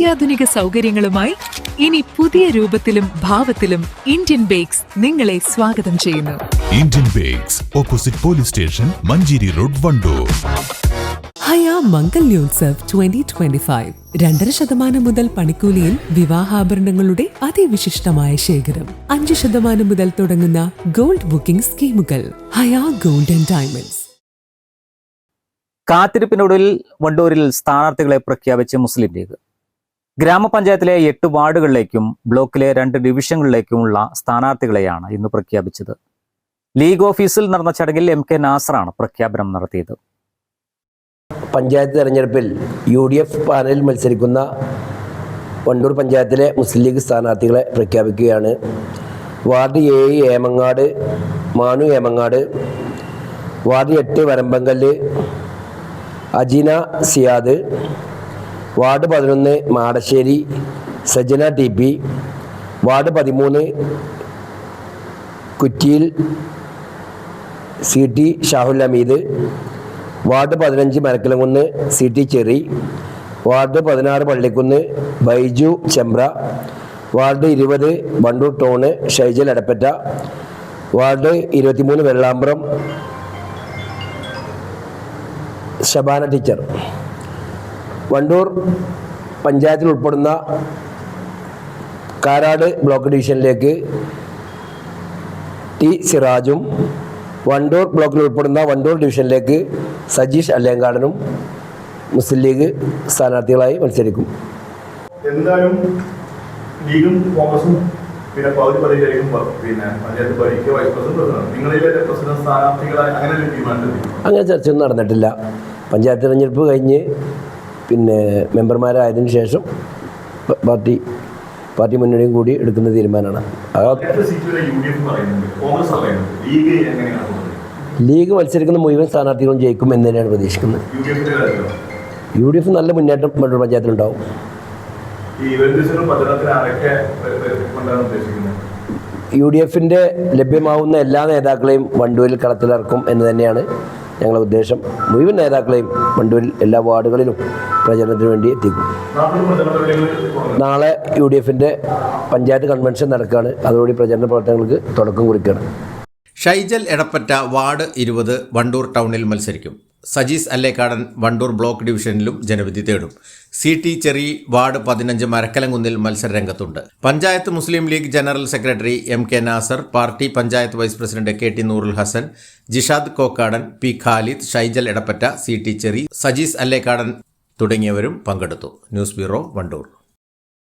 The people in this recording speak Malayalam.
അത്യാധുനിക സൗകര്യങ്ങളുമായി ഇനി പുതിയ രൂപത്തിലും ഭാവത്തിലും ഇന്ത്യൻ ബേക്സ് നിങ്ങളെ സ്വാഗതം ചെയ്യുന്നു. Indian Bakes opposite police station Manjeri road Wandoor. Haya Mangalyotsav twenty twenty five രണ്ടര ശതമാനം മുതൽ പണിക്കൂലിയിൽ വിവാഹാഭരണങ്ങളുടെ അതിവിശിഷ്ടമായ ശേഖരം. അഞ്ച് ശതമാനം മുതൽ തുടങ്ങുന്ന ഗോൾഡ് ബുക്കിംഗ് സ്കീമുകൾ. Haya golden and diamonds. കാത്തിരിപ്പിനൊടുവിൽ വണ്ടൂരിൽ സ്ഥാനാർത്ഥികളെ പ്രഖ്യാപിച്ച് മുസ്ലിം ലീഗ്. ഗ്രാമപഞ്ചായത്തിലെ എട്ട് വാർഡുകളിലേക്കും ബ്ലോക്കിലെ രണ്ട് ഡിവിഷനുകളിലേക്കുമുള്ള സ്ഥാനാർത്ഥികളെയാണ് ഇന്ന് പ്രഖ്യാപിച്ചത്. ലീഗ് ഓഫീസിൽ നടന്ന ചടങ്ങിൽ എം കെ നാസറാണ് പ്രഖ്യാപനം നടത്തിയത്. പഞ്ചായത്ത് തെരഞ്ഞെടുപ്പിൽ യു ഡി എഫ് പാനലിൽ മത്സരിക്കുന്ന വണ്ടൂർ പഞ്ചായത്തിലെ മുസ്ലിം ലീഗ് സ്ഥാനാർത്ഥികളെ പ്രഖ്യാപിക്കുകയാണ്. വാർഡ് ഏഴ് ഏമങ്ങാട് മാനു ഏമങ്ങാട് വാർഡ് എട്ട് വരമ്പങ്കല്ല് അജിന സിയാദ് വാർഡ് പതിനൊന്ന് Madassery Sajana T P ward പതിമൂന്ന് കുറ്റിയിൽ C T Shahul Hameed ward പതിനഞ്ച് Marakkalamkunnu C T Cheri ward പതിനാറ് പള്ളിക്കുന്ന് ബൈജു ചെമ്പ്ര വാർഡ് ഇരുപത് വണ്ടൂർ ടൗണ് ഷൈജൽ അടപ്പറ്റ വാർഡ് ഇരുപത്തിമൂന്ന് വെള്ളാമ്പ്രം ശബാന ടീച്ചർ. വണ്ടൂർ പഞ്ചായത്തിൽ ഉൾപ്പെടുന്ന കാരാട് ബ്ലോക്ക് ഡിവിഷനിലേക്ക് ടി സിറാജും വണ്ടൂർ ബ്ലോക്കിൽ ഉൾപ്പെടുന്ന വണ്ടൂർ ഡിവിഷനിലേക്ക് സജീഷ് അല്ലേങ്കാടനും മുസ്ലിം ലീഗ് സ്ഥാനാർത്ഥികളായി മത്സരിക്കും. എന്തായാലും ലീഗും കോൺഗ്രസും പിന്നെ പകുതി പതിനായിരിക്കും പിന്നെ പഞ്ചായത്ത് ഭരിക്കുക വൈസ് പ്രസിഡന്റ്. നിങ്ങളിലെ പ്രസിഡന്റ് സ്ഥാനാർത്ഥികളായി അങ്ങനെ അങ്ങനെ ചർച്ചയൊന്നും നടന്നിട്ടില്ല. പഞ്ചായത്ത് തിരഞ്ഞെടുപ്പ് കഴിഞ്ഞ് പിന്നെ മെമ്പർമാരായതിനു ശേഷം പാർട്ടി പാർട്ടി മുന്നണിയും കൂടി എടുക്കുന്ന തീരുമാനമാണ്. ലീഗ് മത്സരിക്കുന്ന മുഴുവൻ സ്ഥാനാർത്ഥികളും ജയിക്കും എന്ന് തന്നെയാണ് പ്രതീക്ഷിക്കുന്നത്. യു ഡി എഫ് നല്ല മുന്നേറ്റം വണ്ടൂർ പഞ്ചായത്തിലുണ്ടാവും. യു ഡി എഫിന്റെ ലഭ്യമാവുന്ന എല്ലാ നേതാക്കളെയും വണ്ടൂരിൽ കളത്തിലിറക്കും എന്ന് തന്നെയാണ് ഞങ്ങളുടെ ഉദ്ദേശം മുഴുവൻ നേതാക്കളെയും വണ്ടൂരിൽ എല്ലാ വാർഡുകളിലും പ്രചരണത്തിന് വേണ്ടി എത്തിക്കും. നാളെ യു ഡി എഫിന്റെ പഞ്ചായത്ത് കൺവെൻഷൻ നടക്കുകയാണ്. അതോടെ പ്രചരണ പ്രവർത്തനങ്ങൾക്ക് തുടക്കം കുറിക്കുകയാണ്. ഷൈജൽ എടപ്പറ്റ വാർഡ് ഇരുപത് വണ്ടൂർ ടൗണിൽ മത്സരിക്കും. സജീസ് അല്ലേക്കാടൻ വണ്ടൂർ ബ്ലോക്ക് ഡിവിഷനിലും ജനവിധി തേടും. സി ടി ചെറി വാർഡ് പതിനഞ്ച് മരക്കലങ്കുന്നിൽ മത്സരരംഗത്തുണ്ട്. Panchayat Muslim League general secretary M K Nasar party panchayat vice president K T Noorul Hasan Jishad Kokkadan P Khalid Shaijal Edappatta C T Cheri Sajees Allekkadan തുടങ്ങിയവരും പങ്കെടുത്തു. News bureau Wandoor.